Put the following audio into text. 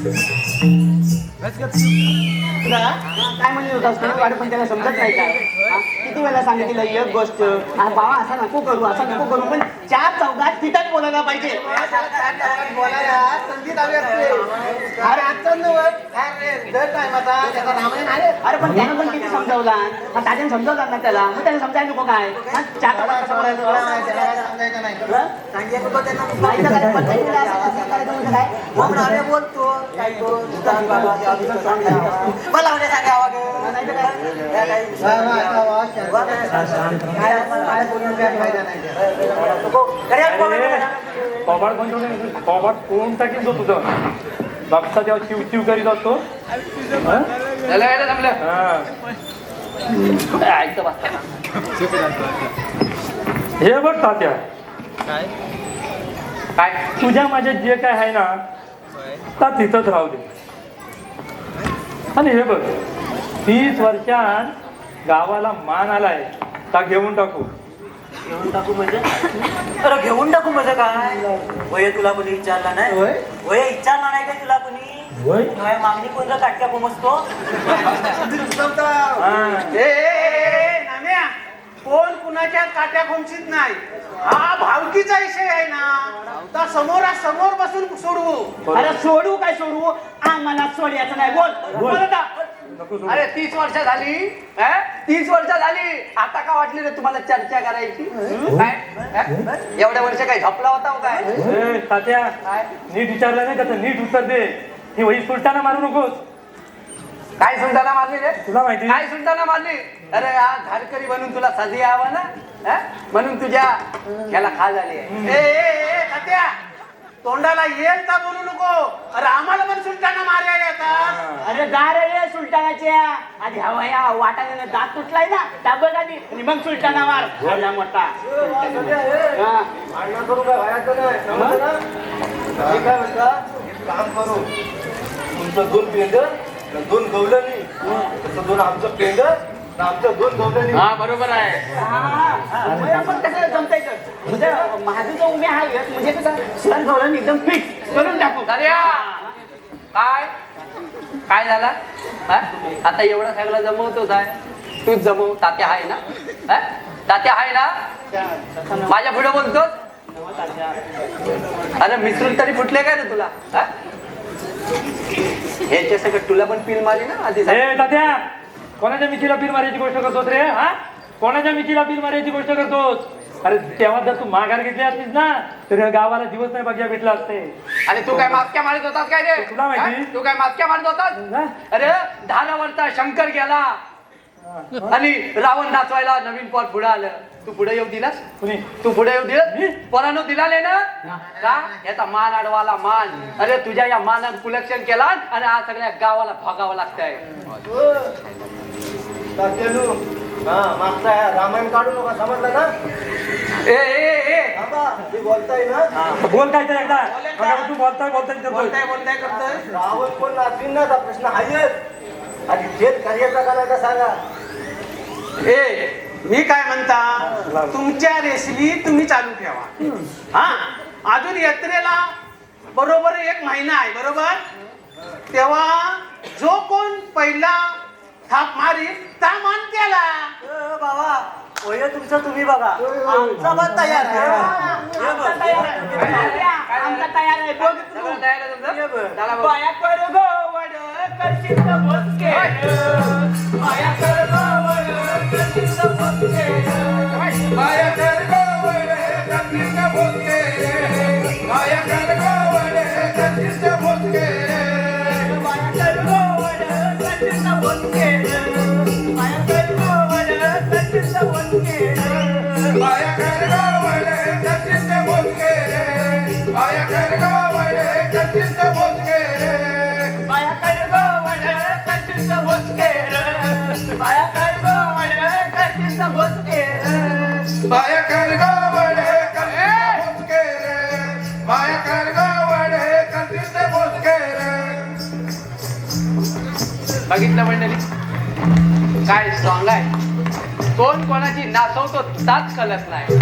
Thank you. काय म्हणलं होतास वाट पण त्याला समजत नाही काय किती वेळा सांगितलं एक गोष्ट बाबा असा नको करू असा नको करू पण चार चौघात तिथं बोलायला पाहिजे अरे पण त्यानं पण किती समजावला मग दादाने समजावला ना त्याला मग त्याला समजायला नको काय चार चौघात समजायचं नाही बोलतो तर काय? कॉबाट कोण कॉबाट कोण टाकीन तो तुझं? बापसा जेव्हा चिव चिव करीत असतो. हं? हा. हे बघ तात्या. काय? तुझ्या माझ्या जे काय आहे ना ता तिथंच राहू दे. आणि हे बघ तीस वर्षात गावाला मान आलाय ता घेऊन टाकू. घेऊन टाकू म्हणजे? अरे घेऊन टाकू म्हणजे काय? वय तुला कोणी विचारला नाही? वय? विचारला नाही काय तुला कोणी? मागणी कोणता काटक्या कोमसतो हा. कोण कुणाच्या काट्या खोमशीत नाही? हा भावकीचा विषय आहे ना. तर समोरा समोर बसून सोडवू. अरे सोडू काय सोडवू? आम्हाला सोडायचं नाही. बोल. बोल. आता. अरे तीस वर्ष झाली. हं? तीस वर्ष झाली. आता का वाटली रे तुम्हाला चर्चा करायची? काय? हं? एवढ्या वर्ष काय झपला होता हो काय? ए, तात्या नीट विचारलं नाही का तर नीट उत्तर दे. ही वही सुलटाना मारू नकोस. काय सुलताना मारली रे? तुला माहिती काय सुलताना मारली? अरे आज धारकरी बनून तुला सजी यावा ना? हं? म्हणून तुझ्या ह्याला खा झाली आहे. ए, ए, ए, तात्या, तोंडाला येल का बोलू नको? अरे आम्हाला पण सुलटाना मार्या येतात. अरे जा रे ये सुलटानाच्या आधी हवा या वाटाने दात तुटलाय ना दाबग आधी. आणि मग सुलटाना मार. झाला मोठा. हा. काम करू. तुमचं दोन पेंड दोन गवलनी तसं दोन आमचं पेंड आमचं दोन गवलनी हा बरोबर आहे. हा, मग आपण कसं जमतंय तर. म्हणजे माझं जो उमे आहे म्हणजे कसं सण धोरण एकदम फिक्स करून टाकू. काय? काय झाला? हा? आता एवढा सगळं जमवतो काय तूच जमव तात्या आहे ना? हा? तात्या आहे ना? माझ्या पुढे बोलतोस? अरे मिसळून तरी फुटले काय रे तुला? हा? ह्याच्या सगळं तुला पण पिल मारली ना आधी तात्या! कोणाच्या मिठीला पीर मारायची गोष्ट करतोस रे हा? कोणाच्या मिठीला पीर मारायची गोष्ट करतोस? अरे तेव्हा जर तू माघार घेतली असतीस ना तर या गावाला दिवस नाही बघ्या भेटला असते. आणि तू काय मास्क्या मारत होतास काय रे तुला माहिती? हा? तू काय मास्क्या मारत हा? होतास अरे धारावरचा शंकर गेला. आणि रावण नाचवायला नवीन पॉट पुढे आलं. तू पुढे येऊ दिलास? कुणी? तू पुढे येऊ दिलं पोरानं दिला नाही ना? का याचा मान अडवाला मान. अरे तुझ्या या मानात कुलक्षण केला आणि आज सगळ्या गावाला भागावं लागतंय. तात्यानू हा मागचा रामायण काढू नका समजलं ना? ए ए बोलताय ना? बोल काय तर एकदा. तू बोलताय बोलताय करतोय बोलताय बोलताय करतोय. रावण कोण नाचवीन ना हा प्रश्न आहेच आणि जेल कार्याचा करायचा सांगा. ए मी काय म्हणता? तुमच्या रेसली तुम्ही चालू ठेवा. हा? अजून यात्रेला बरोबर एक महिना आहे बरोबर? तेव्हा जो कोण पहिला थाप मारी ता मान केला बाबा होय तुमचं तुम्ही बघा. आमचा भात तयार आहे. तयार बघ. आमचा तयार आहे. बघ तू. ये बघ. बाया कर गो वड, करशील बघितलं मंडळी? काय सॉंग आहे? कोण कोणाची नाचवतो ताच कळत नाही.